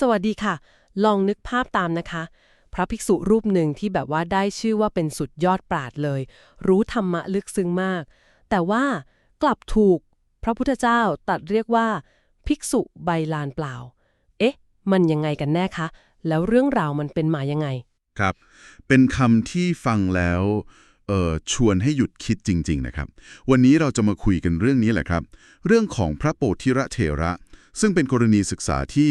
สวัสดีค่ะ ลองนึกภาพตามนะคะ พระภิกษุรูปหนึ่งที่แบบว่าได้ชื่อว่าเป็นสุดยอดปราดเลย รู้ธรรมะลึกซึ้งมาก แต่ว่ากลับถูกพระพุทธเจ้าตัดเรียกว่า ภิกษุใบลานเปล่า เอ๊ะ มันยังไงกันแน่คะ แล้วเรื่องราวมันเป็นมายังไง ครับ เป็นคำที่ฟังแล้วเอ่อชวนให้หยุดคิดจริง ๆ นะครับ วันนี้เราจะมาคุยกันเรื่องนี้แหละครับ เรื่องของพระโปธิระเถระ ซึ่งเป็นกรณีศึกษาที่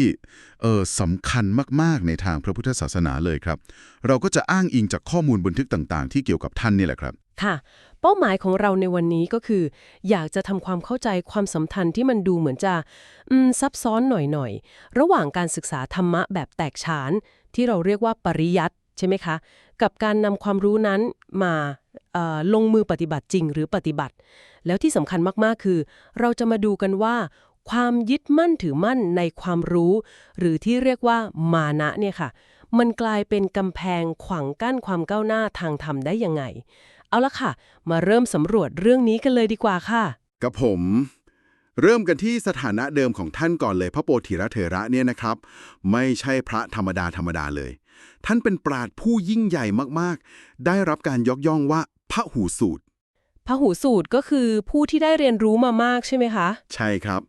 สำคัญมาก ๆ ในทางพระพุทธศาสนาเลยครับ เราก็จะอ้างอิงจากข้อมูลบันทึกต่างๆ ที่เกี่ยวกับท่านนี่แหละครับ ค่ะ เป้าหมายของเราในวันนี้ก็คือ อยากจะทำความเข้าใจความสัมพันธ์ที่มันดูเหมือนจะซับซ้อนหน่อยๆ ระหว่างการศึกษาธรรมะแบบแตกฉาน ที่เราเรียกว่าปริยัติใช่ไหมคะ กับการนำความรู้นั้นมาลงมือปฏิบัติจริงหรือปฏิบัติ แล้วที่สำคัญมากๆ คือ เราจะมาดูกันว่า ความยึดมั่นถือมั่นในความรู้ หรือที่เรียกว่ามานะเนี่ยค่ะ มันกลายเป็นกำแพงขวางกั้นความก้าวหน้าทางธรรมได้ยังไง เอาละค่ะ มาเริ่มสำรวจเรื่องนี้กันเลยดีกว่าค่ะกับผม เริ่มกันที่สถานะเดิมของท่านก่อนเลยพระโปธิระเถระเนี่ยนะครับ ไม่ใช่พระธรรมดาธรรมดาเลย ท่านเป็นปราดผู้ยิ่งใหญ่มากๆ ได้รับการยกย่องว่าพระหูสูตร พหูสูตรก็คือผู้ที่ได้เรียนรู้มามากใช่ไหมคะ ใช่ครับ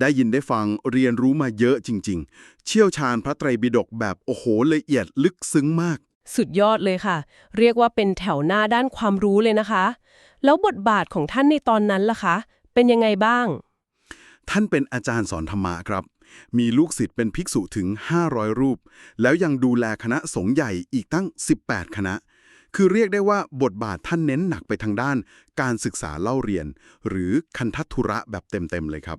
ได้ยินได้ฟังเรียนรู้มาเยอะจริง ๆ เชี่ยวชาญพระไตรปิฎกแบบโอ้โหละเอียดลึกซึ้งมาก สุดยอดเลยค่ะ เรียกว่าเป็นแถวหน้าด้านความรู้เลยนะคะ แล้วบทบาทของท่านในตอนนั้นล่ะคะ เป็นยังไงบ้าง ท่านเป็นอาจารย์สอนธรรมะครับ มีลูกศิษย์เป็นภิกษุถึง 500 รูป แล้วยังดูแลคณะสงฆ์ใหญ่อีกตั้ง 18 คณะ คือเรียกได้ว่าบทบาทท่านเน้นหนักไปทางด้าน การศึกษาเล่าเรียน หรือคันทัตธุระแบบเต็มๆเลยครับ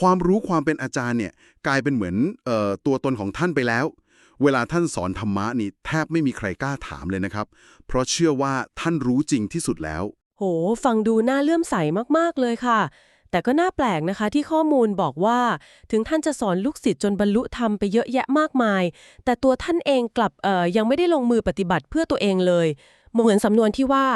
ความรู้ความเป็นอาจารย์เนี่ยกลายเป็นเหมือนออตัวตนของท่านไปแล้ว เวลาท่านสอนธรรมะนี่แทบไม่มีใครกล้าถามเลยนะครับ เพราะเชื่อว่าท่านรู้จริงที่สุดแล้ว โห ฟังดูน่าเลื่อมใสมากๆเลยค่ะ แต่ก็น่าแปลกนะคะที่ข้อมูลบอกว่า ถึงท่านจะสอนลูกศิษย์จนบรรลุธรรมไปเยอะแยะมากมาย แต่ตัวท่านเองกลับเอ่อยังไม่ได้ลงมือปฏิบัติเพื่อตัวเองเลย เหมือนสำนวนที่ว่า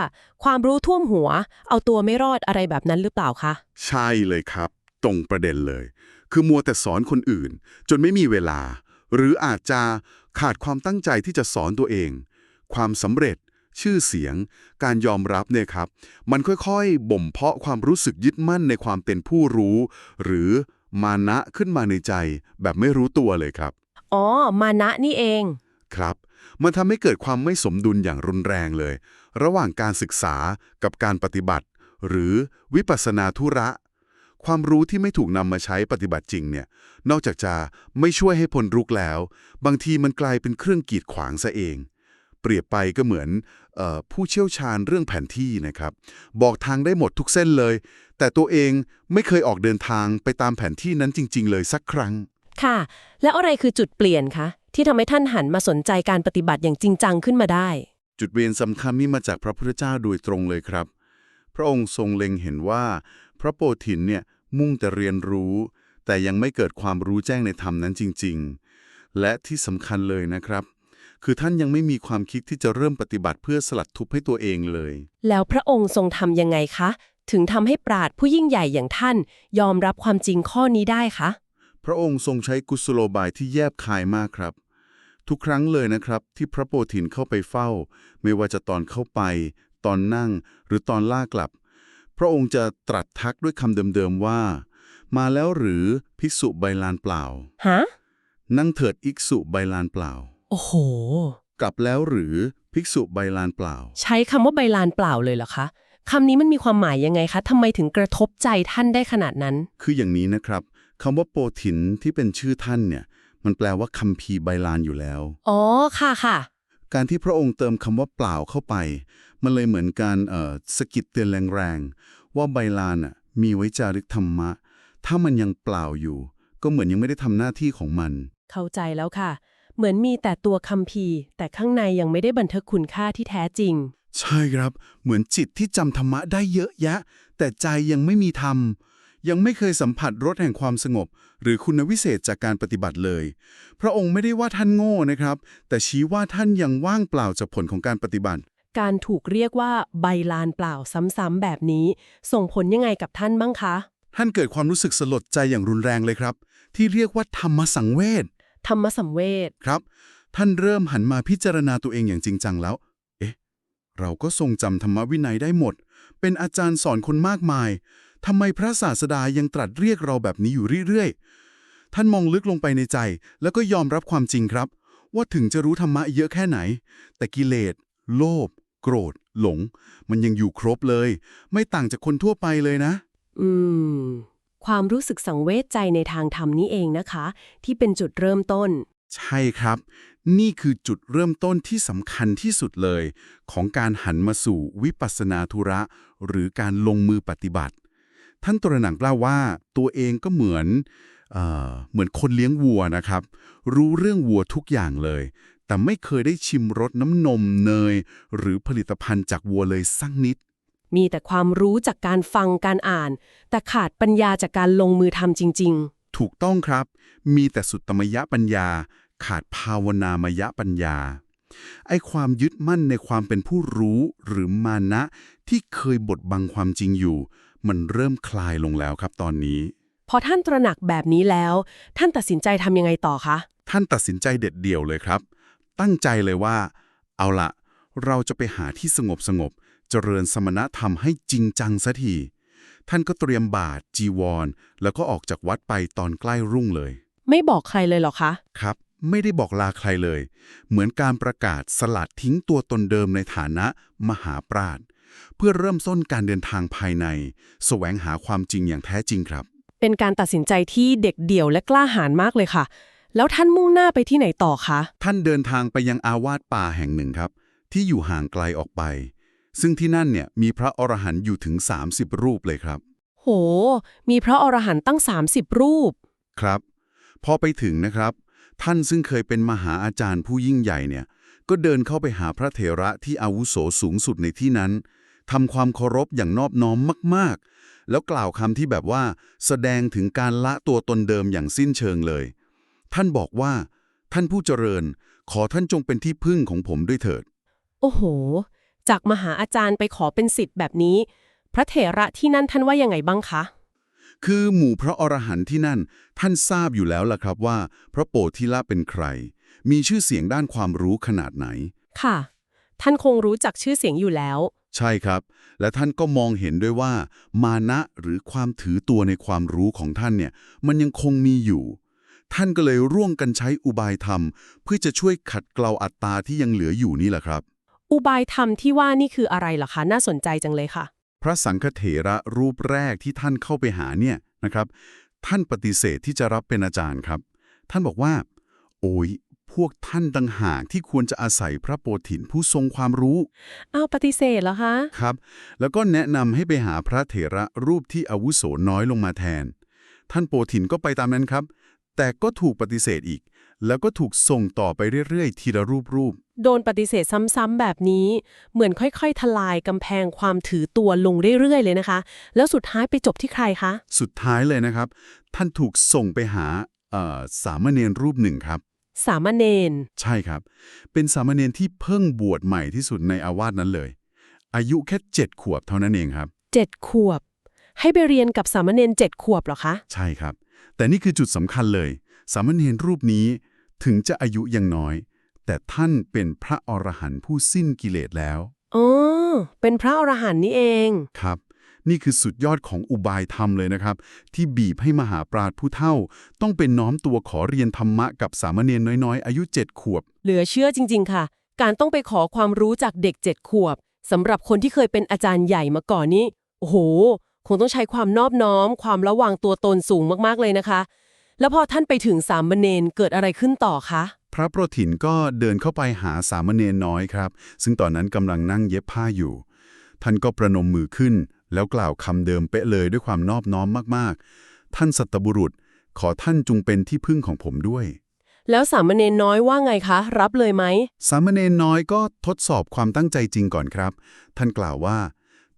ความรู้ท่วมหัว เอาตัวไม่รอดอะไรแบบนั้นหรือเปล่าคะใช่เลยครับ ตรงประเด็นเลย คือมัวแต่สอนคนอื่น จนไม่มีเวลา หรืออาจจะขาดความตั้งใจที่จะสอนตัวเอง ความสำเร็จ ชื่อเสียง การยอมรับเนี่ยครับ มันค่อยๆ บ่มเพาะความรู้สึกยึดมั่นในความเป็นผู้รู้ หรือมานะขึ้นมาในใจ แบบไม่รู้ตัวเลยครับ อ๋อ มานะนี่เอง ครับ มันทำให้เกิดความไม่สมดุลอย่างรุนแรงเลย ระหว่างการศึกษากับการปฏิบัติ หรือวิปัสสนาธุระ ความรู้ที่ไม่ถูกนำมาใช้ปฏิบัติจริงเนี่ย นอกจากจะไม่ช่วยให้พ้นรุกแล้ว บางทีมันกลายเป็นเครื่องกีดขวางซะเอง เปรียบไปก็เหมือนเออผู้เชี่ยวชาญเรื่องแผนที่นะครับ บอกทางได้หมดทุกเส้นเลย แต่ตัวเองไม่เคยออกเดินทางไปตามแผนที่นั้นจริง ๆ เลยสักครั้ง ค่ะ แล้วอะไรคือจุดเปลี่ยนคะที่ทำให้ท่านหันมาสนใจการปฏิบัติอย่างจริงจังขึ้นมาได้ จุดเวียนสำคัญนี่มาจากพระพุทธเจ้าโดยตรงเลยครับ พระองค์ทรงเล็งเห็นว่า พระโปธินเนี่ยมุ่งแต่เรียนรู้ แต่ยังไม่เกิดความรู้แจ้งในธรรมนั้นจริง ๆ และที่สำคัญเลยนะครับ คือท่านยังไม่มีความคิดที่จะเริ่มปฏิบัติเพื่อสลัดทุบให้ตัวเองเลย แล้วพระองค์ทรงทำยังไงคะ ถึงทำให้ปราดผู้ยิ่งใหญ่อย่างท่าน ยอมรับความจริงข้อนี้ได้คะ พระองค์ทรงใช้กุศโลบายที่แยบคายมากครับ ทุกครั้งเลยนะครับ ที่พระโปธินเข้าไปเฝ้า ไม่ว่าจะตอนเข้าไป ตอนนั่ง หรือตอนล่ากลับ พระองค์จะตรัสทักด้วยคำเดิมๆว่า มาแล้วหรือภิกษุใบลานเปล่าฮะนั่งเถิดอิกษุใบลานเปล่า โอ้โห กลับแล้วหรือภิกษุใบลานเปล่า ใช้คำว่าใบลานเปล่าเลยเหรอคะคำนี้มันมีความหมายยังไงคะทำไมถึงกระทบใจท่านได้ขนาดนั้น คืออย่างนี้นะครับคำว่าโปธินที่เป็นชื่อท่านเนี่ย มันแปลว่าคัมภีร์ใบลานอยู่แล้ว อ๋อค่ะค่ะ การที่พระองค์เติมคำว่าเปล่าเข้าไป มันเลยเหมือนการเอ่อสะกิดเตือนแรงๆ ว่าใบลานอะมีไว้จารึกธรรมะ ถ้ามันยังเปล่าอยู่ ก็เหมือนยังไม่ได้ทำหน้าที่ของมัน เข้าใจแล้วค่ะ เหมือนมีแต่ตัวคัมภีร์ แต่ข้างในยังไม่ได้บันทึกคุณค่าที่แท้จริง ใช่ครับ เหมือนจิตที่จำธรรมะได้เยอะแยะ แต่ใจยังไม่มีธรรม ยังไม่เคยสัมผัสรสแห่งความสงบ หรือคุณวิเศษจากการปฏิบัติเลย พระองค์ไม่ได้ว่าท่านโง่นะครับ แต่ชี้ว่าท่านยังว่างเปล่าจากผลของการปฏิบัติ การถูกเรียกว่าใบลานเปล่าซ้ำๆแบบนี้ ส่งผลยังไงกับท่านบ้างคะ ท่านเกิดความรู้สึกสลดใจอย่างรุนแรงเลยครับ ที่เรียกว่าธรรมสังเวช ธรรมสัมเวชครับ ท่านเริ่มหันมาพิจารณาตัวเองอย่างจริงจังแล้ว เอ๊ะ เราก็ทรงจำธรรมวินัยได้หมด เป็นอาจารย์สอนคนมากมายทำไมพระศาสดายังตรัสเรียกเราแบบนี้อยู่เรื่อยๆ ท่านมองลึกลงไปในใจ แล้วก็ยอมรับความจริงครับ ว่าถึงจะรู้ธรรมะเยอะแค่ไหน แต่กิเลส โลภโกรธ หลง มันยังอยู่ครบเลย ไม่ต่างจากคนทั่วไปเลยนะ อืม ความรู้สึกสังเวชใจในทางธรรมนี่เองนะคะ ที่เป็นจุดเริ่มต้น ใช่ครับ นี่คือจุดเริ่มต้นที่สำคัญที่สุดเลย ของการหันมาสู่วิปัสสนาธุระ หรือการลงมือปฏิบัติ ท่านตระหนักเล่าว่าตัวเองก็เหมือนเออเหมือนคนเลี้ยงวัวนะครับ รู้เรื่องวัวทุกอย่างเลย แต่ไม่เคยได้ชิมรสน้ำนมเนย หรือผลิตภัณฑ์จากวัวเลยสักนิด มีแต่ความรู้จากการฟังการอ่าน แต่ขาดปัญญาจากการลงมือทำจริงถูกต้องครับ มีแต่สุตตมยปัญญา ขาดภาวนามยปัญญา ไอความยึดมั่นในความเป็นผู้รู้หรือมานะ ที่เคยบดบังความจริงอยู่ มันเริ่มคลายลงแล้วครับตอนนี้ๆพอท่านตระหนักแบบนี้แล้ว ท่านตัดสินใจทำยังไงต่อคะ ท่านตัดสินใจเด็ดเดี่ยวเลยครับ ตั้งใจเลยว่า เอาละเราจะไปหาที่สงบสงบๆ เจริญสมณธรรมให้จริงจังสัทีท่านก็เตรียมบาตรจีวร แล้วก็ออกจากวัดไปตอนใกล้รุ่งเลย ไม่บอกใครเลยเหรอคะ ครับ ไม่ได้บอกลาใครเลย เหมือนการประกาศสลัดทิ้งตัวตนเดิมในฐานะ มหาปราชญ์เพื่อเริ่มต้นการเดินทางภายใน แสวงหาความจริงอย่างแท้จริงครับ เป็นการตัดสินใจที่เด็กเดี่ยวและกล้าหาญมากเลยค่ะ แล้วท่านมุ่งหน้าไปที่ไหนต่อคะ ท่านเดินทางไปยังอาวาสป่าแห่งหนึ่งครับ ที่อยู่ห่างไกลออกไป ซึ่งที่นั่นเนี่ยมีพระอรหันต์อยู่ถึง 30 รูปเลยครับ โห มีพระอรหันต์ตั้ง 30 รูป ครับ พอไปถึงนะครับ ท่านซึ่งเคยเป็นมหาอาจารย์ผู้ยิ่งใหญ่เนี่ย ก็เดินเข้าไปหาพระเถระที่อาวุโสสูงสุดในที่นั้นทำความเคารพอย่างนอบน้อมมาก ๆ แล้วกล่าวคำที่แบบว่า แสดงถึงการละตัวตนเดิมอย่างสิ้นเชิงเลย ท่านบอกว่า ท่านผู้เจริญ ขอท่านจงเป็นที่พึ่งของผมด้วยเถิด โอ้โห จากมหาอาจารย์ไปขอเป็นสิทธิ์แบบนี้ พระเถระที่นั่นท่านว่ายังไงบ้างคะ คือหมู่พระอรหันต์ที่นั่น ท่านทราบอยู่แล้วล่ะครับว่า พระโปธิละเป็นใคร มีชื่อเสียงด้านความรู้ขนาดไหน ค่ะ ท่านคงรู้จักชื่อเสียงอยู่แล้ว ใช่ครับ และท่านก็มองเห็นด้วยว่า มานะหรือความถือตัวในความรู้ของท่านเนี่ย มันยังคงมีอยู่ท่านก็เลยร่วมกันใช้อุบายธรรม เพื่อจะช่วยขัดเกลาอัตตาที่ยังเหลืออยู่นี่แหละครับ อุบายธรรมที่ว่านี่คืออะไรเหรอคะ น่าสนใจจังเลยค่ะ พระสังฆเถระรูปแรกที่ท่านเข้าไปหาเนี่ยนะครับ ท่านปฏิเสธที่จะรับเป็นอาจารย์ครับ ท่านบอกว่า โอ้ยพวกท่านต่างหากที่ควรจะอาศัยพระโปถินผู้ทรงความรู้อ้าวปฏิเสธเหรอคะครับ แล้วก็แนะนำให้ไปหาพระเถระรูปที่อาวุโสน้อยลงมาแทน ท่านโปถินก็ไปตามนั้นครับ แต่ก็ถูกปฏิเสธอีก แล้วก็ถูกส่งต่อไปเรื่อยๆ ทีละรูปรูป โดนปฏิเสธซ้ำๆแบบนี้ เหมือนค่อยๆ ทลายกำแพงความถือตัวลงเรื่อยๆ เลยนะคะ แล้วสุดท้ายไปจบที่ใครคะ สุดท้ายเลยนะครับ ท่านถูกส่งไปหาเอ่อสามเณรรูปหนึ่งครับ สามเณร ใช่ครับ เป็นสามเณรที่เพิ่งบวชใหม่ที่สุดในอาวาสนั้นเลย อายุแค่เจ็ดขวบเท่านั้นเองครับเจ็ดขวบ ให้ไปเรียนกับสามเณรเจ็ดขวบเหรอคะ ใช่ครับ แต่นี่คือจุดสำคัญเลย สามเณรรูปนี้ถึงจะอายุยังน้อย แต่ท่านเป็นพระอรหันต์ผู้สิ้นกิเลสแล้วอ๋อเป็นพระอรหันต์นี่เองครับ นี่คือสุดยอดของอุบายธรรมเลยนะครับ ที่บีบให้มหาปราชญ์ผู้เฒ่า ต้องเป็นน้อมตัวขอเรียนธรรมะกับสามเณรน้อยๆ อายุเจ็ดขวบ เหลือเชื่อจริง ๆ ค่ะ การต้องไปขอความรู้จากเด็กเจ็ดขวบสำหรับคนที่เคยเป็นอาจารย์ใหญ่มาก่อนนี้โอ้โห คงต้องใช้ความนอบน้อม ความระวังตัวตนสูงมากๆเลยนะคะ แล้วพอท่านไปถึงสามเณรเกิดอะไรขึ้นต่อคะ พระโปรถินก็เดินเข้าไปหาสามเณรน้อยครับ ซึ่งตอนนั้นกำลังนั่งเย็บผ้าอยู่ ท่านก็ประนมมือขึ้น แล้วกล่าวคำเดิมเป๊ะเลยด้วยความนอบน้อมมากๆ ท่านสัตบุรุษ ขอท่านจงเป็นที่พึ่งของผมด้วย แล้วสามเณรน้อยว่าไงคะ รับเลยไหม สามเณรน้อยก็ทดสอบความตั้งใจจริงก่อนครับ ท่านกล่าวว่า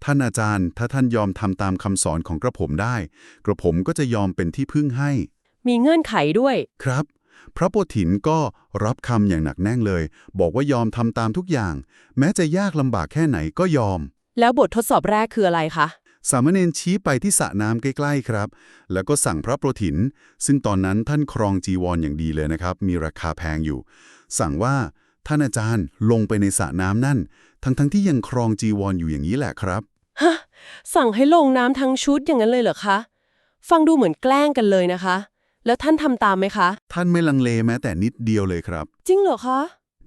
ท่านอาจารย์ ถ้าท่านยอมทำตามคำสอนของกระผมได้ กระผมก็จะยอมเป็นที่พึ่งให้ มีเงื่อนไขด้วย ครับ พระโปถินก็รับคำอย่างหนักแน่นเลย บอกว่ายอมทำตามทุกอย่าง แม้จะยากลำบากแค่ไหนก็ยอม แล้วบททดสอบแรกคืออะไรคะ สามเณรชี้ไปที่สระน้ำใกล้ๆครับ แล้วก็สั่งพระโปรถิน ซึ่งตอนนั้นท่านครองจีวรออย่างดีเลยนะครับ มีราคาแพงอยู่ สั่งว่าท่านอาจารย์ลงไปในสระน้ำนั่น ทั้งๆที่ยังครองจีวรออยู่อย่างนี้แหละครับ ฮะ สั่งให้ลงน้ำทั้งชุดอย่างนั้นเลยเหรอคะ ฟังดูเหมือนแกล้งกันเลยนะคะ แล้วท่านทำตามไหมคะ ท่านไม่ลังเลแม้แต่นิดเดียวเลยครับ จริงเหรอคะ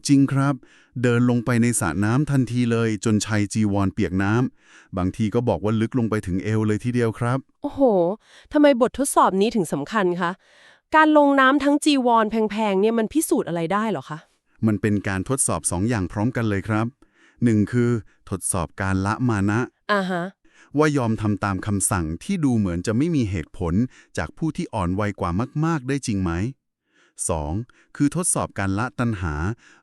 จริงครับ เดินลงไปในสระน้ำทันทีเลยจนชัยจีวรเปียกน้ำบางทีก็บอกว่าลึกลงไปถึงเอวเลยทีเดียวครับ โอ้โหทำไมบททดสอบนี้ถึงสำคัญคะ การลงน้ำทั้งจีวรแพงๆเนี่ยมันพิสูจน์อะไรได้เหรอคะ มันเป็นการทดสอบสองอย่างพร้อมกันเลยครับหนึ่งคือทดสอบการละมานะ อ่าฮะ ว่ายอมทำตามคำสั่งที่ดูเหมือนจะไม่มีเหตุผลจากผู้ที่อ่อนวัยกว่ามาก ๆ ได้จริงไหม 2. คือทดสอบการละตัณหา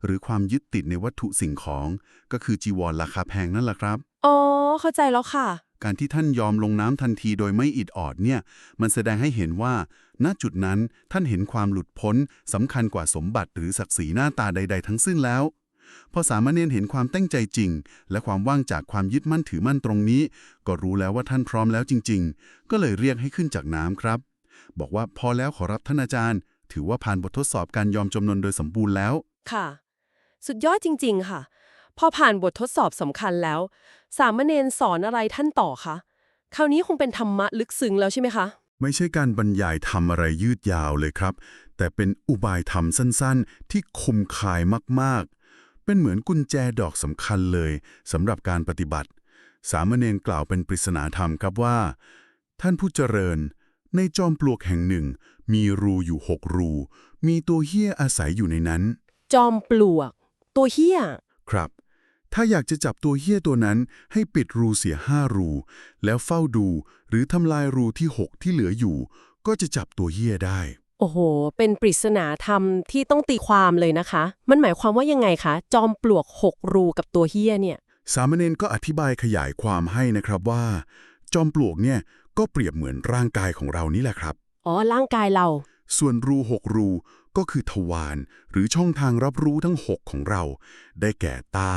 หรือความยึดติดในวัตถุสิ่งของ ก็คือจีวรราคาแพงนั่นแหละครับ อ๋อ เข้าใจแล้วค่ะ การที่ท่านยอมลงน้ำทันทีโดยไม่อิดออดเนี่ย มันแสดงให้เห็นว่า ณ จุดนั้นท่านเห็นความหลุดพ้นสำคัญกว่าสมบัติหรือศักดิ์ศรีหน้าตาใด ๆ ทั้งสิ้นแล้ว พอสามเณรเห็นความตั้งใจจริง และความว่างจากความยึดมั่นถือมั่นตรงนี้ ก็รู้แล้วว่าท่านพร้อมแล้วจริง ๆ ก็เลยเรียกให้ขึ้นจากน้ำครับ บอกว่าพอแล้วขอรับท่านอาจารย์ ถือว่าผ่านบททดสอบการยอมจำนนโดยสมบูรณ์แล้ว ค่ะ สุดยอดจริง ๆ ค่ะ พอผ่านบททดสอบสำคัญแล้ว สามเณรสอนอะไรท่านต่อคะคราวนี้คงเป็นธรรมะลึกซึ้งแล้วใช่ไหมคะไม่ใช่การบรรยายธรรมอะไรยืดยาวเลยครับ แต่เป็นอุบายธรรมสั้นๆ ที่คมคายมากๆ เป็นเหมือนกุญแจดอกสำคัญเลยสำหรับการปฏิบัติ สามเณรกล่าวเป็นปริศนาธรรมครับว่า ท่านผู้เจริญ ในจอมปลวกแห่งหนึ่ง มีรูอยู่หกรู มีตัวเหี้ยอาศัยอยู่ในนั้น จอมปลวก ตัวเฮี้ย ครับ ถ้าอยากจะจับตัวเหี้ยตัวนั้นให้ปิดรูเสียห้ารู แล้วเฝ้าดูหรือทำลายรูที่หกที่เหลืออยู่ ก็จะจับตัวเหี้ยได้ โอ้โห เป็นปริศนาธรรมที่ต้องตีความเลยนะคะ มันหมายความว่ายังไงคะ จอมปลวกหกรูกับตัวเฮี้ยเนี่ย สามเณรก็อธิบายขยายความให้นะครับว่า จอมปลวกเนี่ยก็เปรียบเหมือนร่างกายของเรานี่แหละครับ อ๋อ ร่างกายเรา ส่วนรูหกรูก็คือทวารหรือช่องทางรับรู้ทั้งหกของเรา ได้แก่ตา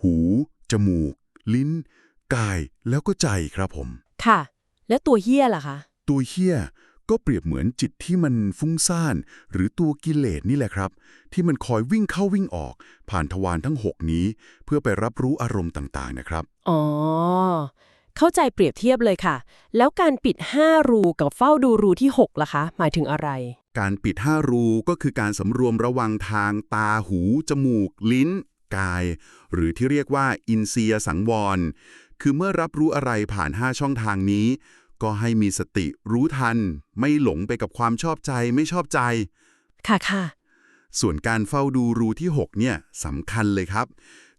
หู จมูก ลิ้น กายแล้วก็ใจครับผม ค่ะ แล้วตัวเฮี้ยล่ะคะ ตัวเหี้ย ก็เปรียบเหมือนจิตที่มันฟุ้งซ่าน หรือตัวกิเลสนี่แหละครับ ที่มันคอยวิ่งเข้าวิ่งออก ผ่านทวารทั้งหกนี้ เพื่อไปรับรู้อารมณ์ต่างๆนะครับ อ๋อ เข้าใจเปรียบเทียบเลยค่ะ แล้วการปิด 5 รูกับเฝ้าดูรูที่ 6ล่ะคะ หมายถึงอะไร การปิดห้ารูก็คือการสำรวมระวังทางตาหู จมูก ลิ้น กาย หรือที่เรียกว่าอินเซียสังวร คือเมื่อรับรู้อะไรผ่านห้าช่องทางนี้ ก็ให้มีสติรู้ทัน ไม่หลงไปกับความชอบใจไม่ชอบใจ ค่ะค่ะ ส่วนการเฝ้าดูรูที่ 6 เนี่ยสำคัญเลยครับ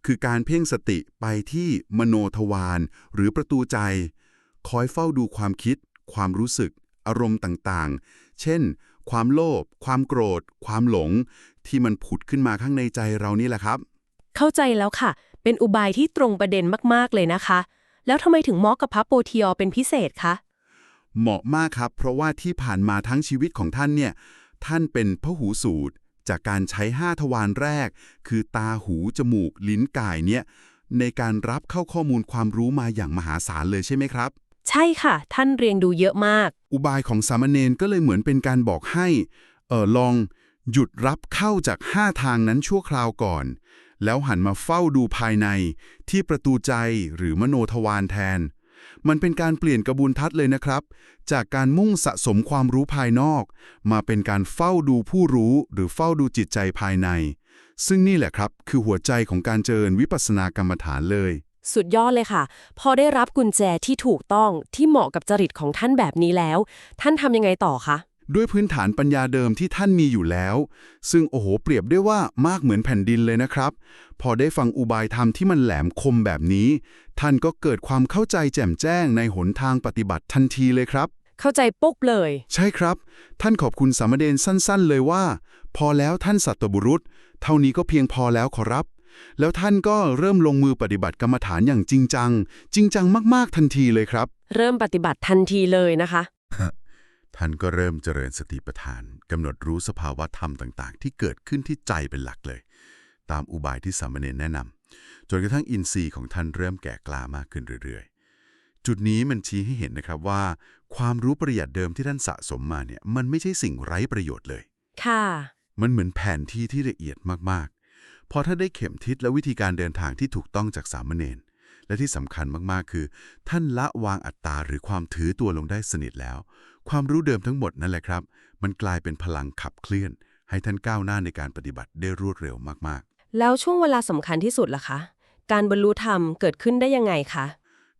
คือการเพ่งสติไปที่มโนทวารหรือประตูใจ คอยเฝ้าดูความคิด ความรู้สึก อารมณ์ต่างๆ เช่น ความโลภความโกรธ ความหลง ที่มันผุดขึ้นมาข้างในใจเรานี่แหละครับ เข้าใจแล้วค่ะ เป็นอุบายที่ตรงประเด็นมากๆเลยนะคะ แล้วทำไมถึงเหมาะกับพระโปธิยอเป็นพิเศษคะ เหมาะมากครับ เพราะว่าที่ผ่านมาทั้งชีวิตของท่านเนี่ย ท่านเป็นพหูสูตร จากการใช้ห้าทวารแรก คือตาหู จมูก ลิ้นกายเนี่ย ในการรับเข้าข้อมูลความรู้มาอย่างมหาศาลเลยใช่ไหมครับ ใช่ค่ะ ท่านเรียงดูเยอะมาก อุบายของสามเณรก็เลยเหมือนเป็นการบอกให้เออลองหยุดรับเข้าจากห้าทางนั้นชั่วคราวก่อน แล้วหันมาเฝ้าดูภายในที่ประตูใจหรือมโนทวารแทน มันเป็นการเปลี่ยนกระบวนทัศน์เลยนะครับ จากการมุ่งสะสมความรู้ภายนอก มาเป็นการเฝ้าดูผู้รู้หรือเฝ้าดูจิตใจภายใน ซึ่งนี่แหละครับ คือหัวใจของการเจริญวิปัสสนากรรมฐานเลย สุดยอดเลยค่ะ พอได้รับกุญแจที่ถูกต้องที่เหมาะกับจริตของท่านแบบนี้แล้ว ท่านทำยังไงต่อคะ ด้วยพื้นฐานปัญญาเดิมที่ท่านมีอยู่แล้ว ซึ่งโอ้โหเปรียบได้ว่ามากเหมือนแผ่นดินเลยนะครับ พอได้ฟังอุบายธรรมที่มันแหลมคมแบบนี้ ท่านก็เกิดความเข้าใจแจ่มแจ้งในหนทางปฏิบัติทันทีเลยครับ เข้าใจปุ๊บเลย ใช่ครับ ท่านขอบคุณสามเณรสั้น ๆ เลยว่า พอแล้วท่านสัตบุรุษ เท่านี้ก็เพียงพอแล้วขอรับ แล้วท่านก็เริ่มลงมือปฏิบัติกรรมฐานอย่างจริงจัง จริงจังมากๆทันทีเลยครับ เริ่มปฏิบัติทันทีเลยนะคะ ท่านก็เริ่มเจริญสติปัฏฐานกำหนดรู้สภาวะธรรมต่าง ๆ ที่เกิดขึ้นที่ใจเป็นหลักเลย ตามอุบายที่สามเณรแนะนำจนกระทั่งอินทรีย์ของท่านเริ่มแก่กล้ามากขึ้นเรื่อยๆ จุดนี้มันชี้ให้เห็นนะครับว่า ความรู้ประหยัดเดิมที่ท่านสะสมมาเนี่ยมันไม่ใช่สิ่งไร้ประโยชน์เลย ค่ะ มันเหมือนแผนที่ที่ละเอียดมากๆ พอถ้าได้เข็มทิศและวิธีการเดินทางที่ถูกต้องจากสามเณรและที่สำคัญมากๆ คือ ท่านละวางอัตตาหรือความถือตัวลงได้สนิทแล้ว ความรู้เดิมทั้งหมดนั่นแหละครับ มันกลายเป็นพลังขับเคลื่อน ให้ท่านก้าวหน้าในการปฏิบัติได้รวดเร็วมากๆ แล้วช่วงเวลาสำคัญที่สุดล่ะคะ การบรรลุธรรมเกิดขึ้นได้ยังไงคะ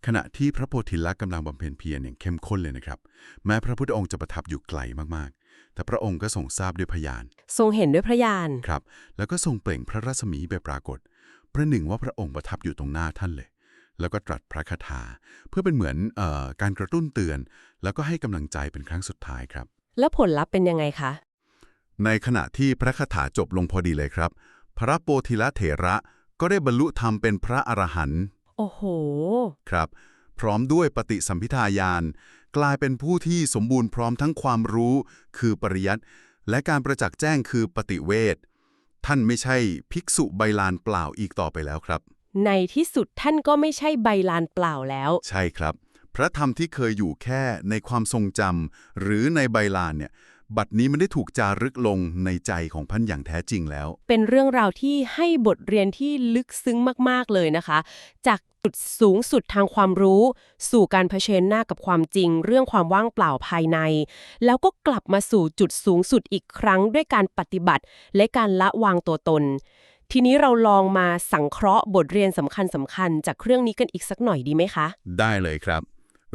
ขณะที่พระโพธิละกำลังบำเพ็ญเพียรอย่างเข้มข้นเลยนะครับ แม้พระพุทธองค์จะประทับอยู่ไกลมากๆ แต่พระองค์ก็ทรงทราบด้วยพยาน ทรงเห็นด้วยพระญาณครับ แล้วก็ทรงเปล่งพระรัศมีไปปรากฏ ประหนึ่งว่าพระองค์ประทับอยู่ตรงหน้าท่านเลย แล้วก็ตรัสพระคาถา เพื่อเป็นเหมือนเออการกระตุ้นเตือน แล้วก็ให้กำลังใจเป็นครั้งสุดท้ายครับ แล้วผลลัพธ์เป็นยังไงคะ ในขณะที่พระคาถาจบลงพอดีเลยครับ พระโพธิละเถระก็ได้บรรลุธรรมเป็นพระอรหันต์โอ้โห ครับ พร้อมด้วยปฏิสัมพิทาญาณกลายเป็นผู้ที่สมบูรณ์พร้อมทั้งความรู้ คือปริยัติและการประจักษ์แจ้งคือปฏิเวทท่านไม่ใช่ภิกษุใบลานเปล่าอีกต่อไปแล้วครับ ในที่สุดท่านก็ไม่ใช่ใบลานเปล่าแล้ว ใช่ครับ พระธรรมที่เคยอยู่แค่ในความทรงจำหรือในใบลานเนี่ย บัดนี้มันได้ถูกจารึกลงในใจของพันอย่างแท้จริงแล้ว เป็นเรื่องราวที่ให้บทเรียนที่ลึกซึ้งมาก ๆ เลยนะคะ จากจุดสูงสุดทางความรู้ สู่การเผชิญหน้ากับความจริง เรื่องความว่างเปล่าภายใน แล้วก็กลับมาสู่จุดสูงสุดอีกครั้งด้วยการปฏิบัติ และการละวางตัวตน ทีนี้เราลองมาสังเคราะห์บทเรียนสำคัญสำคัญๆจากเรื่องนี้กันอีกสักหน่อยดีไหมคะ ได้เลยครับ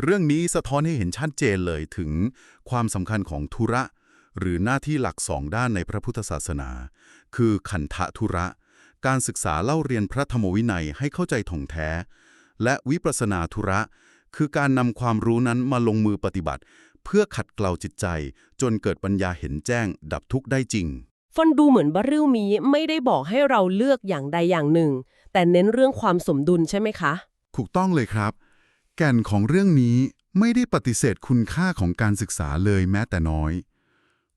เรื่องนี้สะท้อนให้เห็นชัดเจนเลยถึงความสำคัญของธุระ หรือหน้าที่หลักสองด้านในพระพุทธศาสนา คือขันธะธุระ การศึกษาเล่าเรียนพระธรรมวินัยให้เข้าใจถ่องแท้ และวิปัสสนาธุระ คือการนำความรู้นั้นมาลงมือปฏิบัติ เพื่อขัดเกลาจิตใจ จนเกิดปัญญาเห็นแจ้ง ดับทุกข์ได้จริง ฟอนดูเหมือนบาริลมีไม่ได้บอกให้เราเลือกอย่างใดอย่างหนึ่ง แต่เน้นเรื่องความสมดุลใช่ไหมคะ ถูกต้องเลยครับ แก่นของเรื่องนี้ไม่ได้ปฏิเสธคุณค่าของการศึกษาเลยแม้แต่น้อย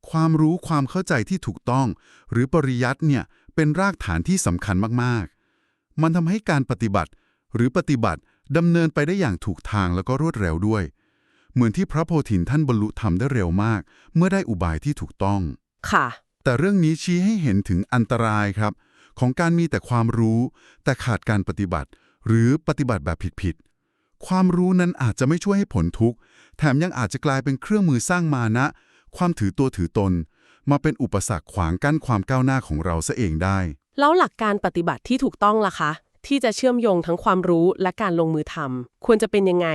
ความรู้ความเข้าใจที่ถูกต้อง หรือปริยัติเนี่ยเป็นรากฐานที่สำคัญมากๆ มันทำให้การปฏิบัติ หรือปฏิบัติดำเนินไปได้อย่างถูกทางแล้วก็รวดเร็วด้วย เหมือนที่พระโพธินท่านบรรลุธรรมได้เร็วมาก เมื่อได้อุบายที่ถูกต้อง ค่ะ แต่เรื่องนี้ชี้ให้เห็นถึงอันตรายครับ ของการมีแต่ความรู้ แต่ขาดการปฏิบัติ หรือปฏิบัติแบบผิดๆความรู้นั้นอาจจะไม่ช่วยให้ผลทุกข์แถมยังอาจจะกลายเป็นเครื่องมือสร้างมานะ ความถือตัวถือตน มาเป็นอุปสรรคขวางกั้นความก้าวหน้าของเราซะเองได้ แล้วหลักการปฏิบัติที่ถูกต้องล่ะคะ ที่จะเชื่อมโยงทั้งความรู้และการลงมือทำควรจะเป็นยังไง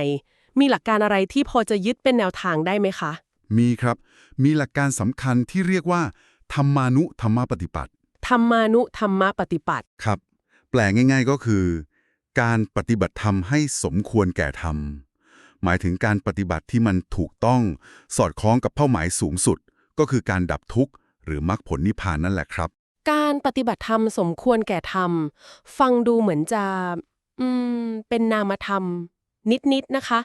มีหลักการอะไรที่พอจะยึดเป็นแนวทางได้ไหมคะ มีครับ มีหลักการสำคัญที่เรียกว่า ธรรมานุธรรมปฏิปัติธรรมานุธรรมปฏิบัติครับ แปลง่าย ๆก็คือ การปฏิบัติธรรมให้สมควรแก่ธรรม หมายถึงการปฏิบัติที่มันถูกต้อง สอดคล้องกับเป้าหมายสูงสุด ก็คือการดับทุกข์ หรือมรรคผลนิพพานนั่นแหละครับ การปฏิบัติธรรมสมควรแก่ธรรม ฟังดูเหมือนจะ อืม เป็นนามธรรม นิดๆนะคะ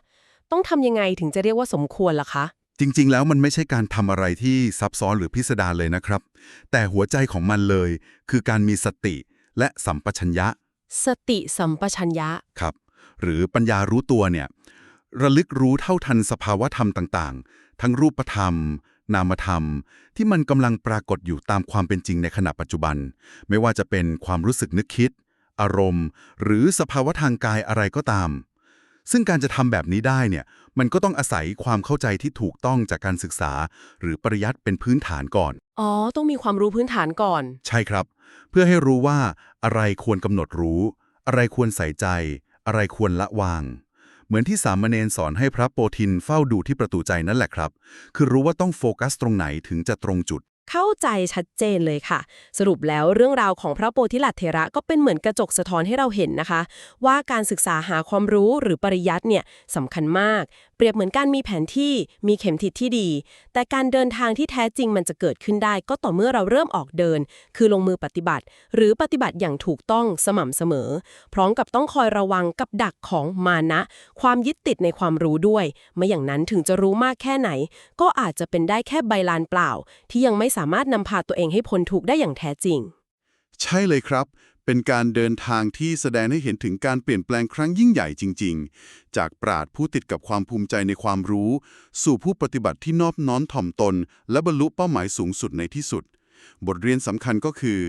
ต้องทำยังไงถึงจะเรียกว่าสมควรล่ะคะ จริงๆ แล้วมันไม่ใช่การทำอะไรที่ซับซ้อนหรือพิสดารเลยนะครับ แต่หัวใจของมันเลย คือการมีสติและสัมปชัญญะ สติสัมปชัญญะ ครับ หรือปัญญารู้ตัวเนี่ย ระลึกรู้เท่าทันสภาวะธรรมต่างๆ ทั้งรูปธรรม นามธรรม ที่มันกำลังปรากฏอยู่ตามความเป็นจริงในขณะปัจจุบัน ไม่ว่าจะเป็นความรู้สึกนึกคิด อารมณ์ หรือสภาวะทางกายอะไรก็ตาม ซึ่งการจะทำแบบนี้ได้เนี่ยมันก็ต้องอาศัยความเข้าใจที่ถูกต้องจากการศึกษา หรือปริยัติเป็นพื้นฐานก่อน อ๋อ ต้องมีความรู้พื้นฐานก่อน ใช่ครับ เพื่อให้รู้ว่าอะไรควรกำหนดรู้ อะไรควรใส่ใจ อะไรควรละวาง เหมือนที่สามเณรสอนให้พระโปทินเฝ้าดูที่ประตูใจนั่นแหละครับ คือรู้ว่าต้องโฟกัสตรงไหนถึงจะตรงจุด เข้าใจชัดเจนเลยค่ะ สรุปแล้วเรื่องราวของพระโพธิลัตเถระก็เป็นเหมือนกระจกสะท้อนให้เราเห็นนะคะ ว่าการศึกษาหาความรู้หรือปริยัติเนี่ยสำคัญมาก เปรียบเหมือนการมีแผนที่มีเข็มทิศที่ดี แต่การเดินทางที่แท้จริงมันจะเกิดขึ้นได้ ก็ต่อเมื่อเราเริ่มออกเดิน คือลงมือปฏิบัติ หรือปฏิบัติอย่างถูกต้องสม่ำเสมอ พร้อมกับต้องคอยระวังกับดักของมานะ ความยึดติดในความรู้ด้วยไม่อย่างนั้นถึงจะรู้มากแค่ไหน ก็อาจจะเป็นได้แค่ใบลานเปล่า ที่ยังไม่สามารถนำพาตัวเองให้พ้นทุกข์ได้อย่างแท้จริง ใช่เลยครับ เป็นการเดินทางที่แสดงให้เห็นถึงการเปลี่ยนแปลงครั้งยิ่งใหญ่จริง ๆ จากปราดผู้ติดกับความภูมิใจในความรู้ สู่ผู้ปฏิบัติที่นอบน้อมถ่อมตน และบรรลุเป้าหมายสูงสุดในที่สุด บทเรียนสำคัญก็คือ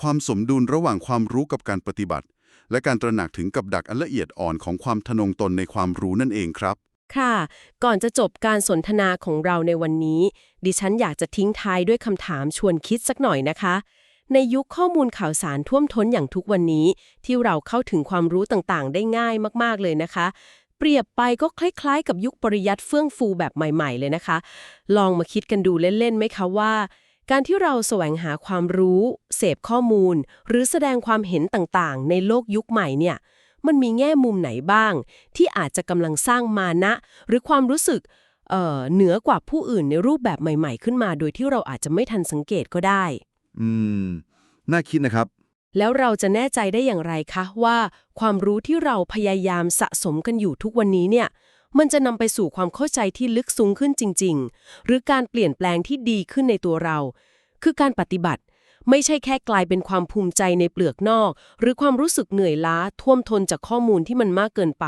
ความสมดุลระหว่างความรู้กับการปฏิบัติ และการตระหนักถึงกับดักอันละเอียดอ่อนของความทะนงตนในความรู้นั่นเองครับ ค่ะ ก่อนจะจบการสนทนาของเราในวันนี้ ดิฉันอยากจะทิ้งท้ายด้วยคำถามชวนคิดสักหน่อยนะคะ ในยุคข้อมูลข่าวสารท่วมท้นอย่างทุกวันนี้ ที่เราเข้าถึงความรู้ต่างๆ ได้ง่ายมากๆเลยนะคะ เปรียบไปก็คล้ายๆ กับยุคปริยัติเฟื่องฟูแบบใหม่ ๆ เลยนะคะ ลองมาคิดกันดูเล่นๆไหมคะว่า การที่เราแสวงหาความรู้ เสพข้อมูล หรือแสดงความเห็นต่างๆ ในโลกยุคใหม่เนี่ย มันมีแง่มุมไหนบ้าง ที่อาจจะกำลังสร้างมานะ หรือความรู้สึกเอ่อเหนือกว่าผู้อื่นในรูปแบบใหม่ ๆ ขึ้นมา โดยที่เราอาจจะไม่ทันสังเกตก็ได้ อืม น่าคิดนะครับ แล้วเราจะแน่ใจได้อย่างไรคะว่า ความรู้ที่เราพยายามสะสมกันอยู่ทุกวันนี้เนี่ย มันจะนำไปสู่ความเข้าใจที่ลึกซึ้งขึ้นจริง ๆ หรือการเปลี่ยนแปลงที่ดีขึ้นในตัวเรา คือการปฏิบัติ ไม่ใช่แค่กลายเป็นความภูมิใจในเปลือกนอก หรือความรู้สึกเหนื่อยล้าท่วมทนจากข้อมูลที่มันมากเกินไป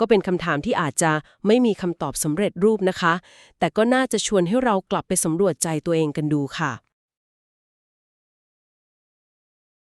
ก็เป็นคำถามที่อาจจะไม่มีคำตอบสำเร็จรูปนะคะ แต่ก็น่าจะชวนให้เรากลับไปสำรวจใจตัวเองกันดูค่ะ